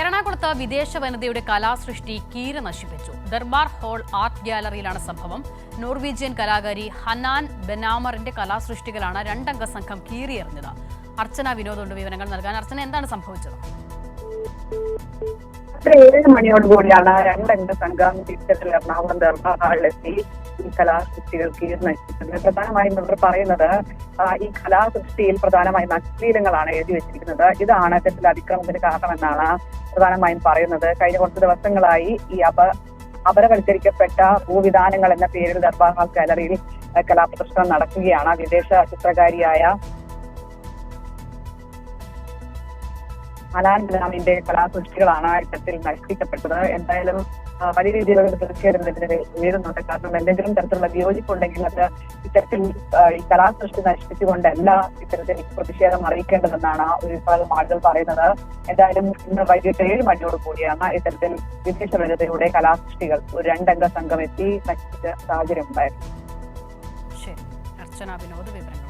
എറണാകുളത്ത് വിദേശ വനിതയുടെ കലാസൃഷ്ടി കീര നശിപ്പിച്ചു ദർബാർ ഹാൾ ആർട്ട് ഗ്യാലറിയിലാണ് സംഭവം. നോർവീജിയൻ കലാകാരി ഹനാൻ ബെനാമറിന്റെ കലാസൃഷ്ടികളാണ് രണ്ടംഗ സംഘം കീറിയെറിഞ്ഞത്. അർച്ചന വിനോദുണ്ട് വിവരങ്ങൾ നൽകാൻ. അർച്ചന എന്താണ് സംഭവിച്ചത്? ഏഴ് മണിയോടുകൂടിയാണ് രണ്ടംഗ സംഘം തിരുത്തത്തിൽ എറണാകുളം ദർബാർ ഹാളിലെത്തി ഈ കലാസൃഷ്ടികൾ കീഴ്നശിച്ചത് പ്രധാനമായും ഇവർ പറയുന്നത് ഈ കലാസൃഷ്ടിയിൽ പ്രധാനമായും അശ്ലീലങ്ങളാണ് എഴുതി വെച്ചിരിക്കുന്നത്. ഇതാണ് തെറ്റിൽ അതിക്രമത്തിന് കാരണമെന്നാണ് പ്രധാനമായും പറയുന്നത്. കഴിഞ്ഞ കുറച്ച് ദിവസങ്ങളായി ഈ അപ അപരവൽക്കരിക്കപ്പെട്ട ഭൂവിധാനങ്ങൾ എന്ന പേരിൽ ദർബാർ ഹാൾ ഗാലറിയിൽ കലാപ്രദർശനം നടക്കുകയാണ്. വിദേശ ചിത്രകാരിയായ അലാൻ ഗ്രാമിന്റെ കലാസൃഷ്ടികളാണ് ഇത്തരത്തിൽ നശിപ്പിക്കപ്പെട്ടത്. എന്തായാലും വലിയ രീതിയിലുള്ള പ്രതിഷേധം ഇതിനെതിരെ ഉയരുന്നുണ്ട്. കാരണം എന്തെങ്കിലും തരത്തിലുള്ള വിയോജിപ്പുണ്ടെങ്കിൽ അത് ഇത്തരത്തിൽ ആ, ഈ കലാസൃഷ്ടി നശിപ്പിച്ചുകൊണ്ടല്ല ഇത്തരത്തിൽ പ്രതിഷേധം അറിയിക്കേണ്ടതെന്നാണ് ഒരു വിഭാഗം ആളുകൾ പറയുന്നത്. എന്തായാലും ഇന്ന് വൈകിട്ട് ഏഴ് മണിയോട് കൂടിയാണ് ഇത്തരത്തിൽ വിദേശ വനിതയുടെ കലാസൃഷ്ടികൾ ഒരു രണ്ടംഗ സംഘം എത്തി നശിപ്പിച്ച സാഹചര്യം ഉണ്ടായിരുന്നു ശരി. അർച്ചന വിനോദ് വിവരങ്ങൾ.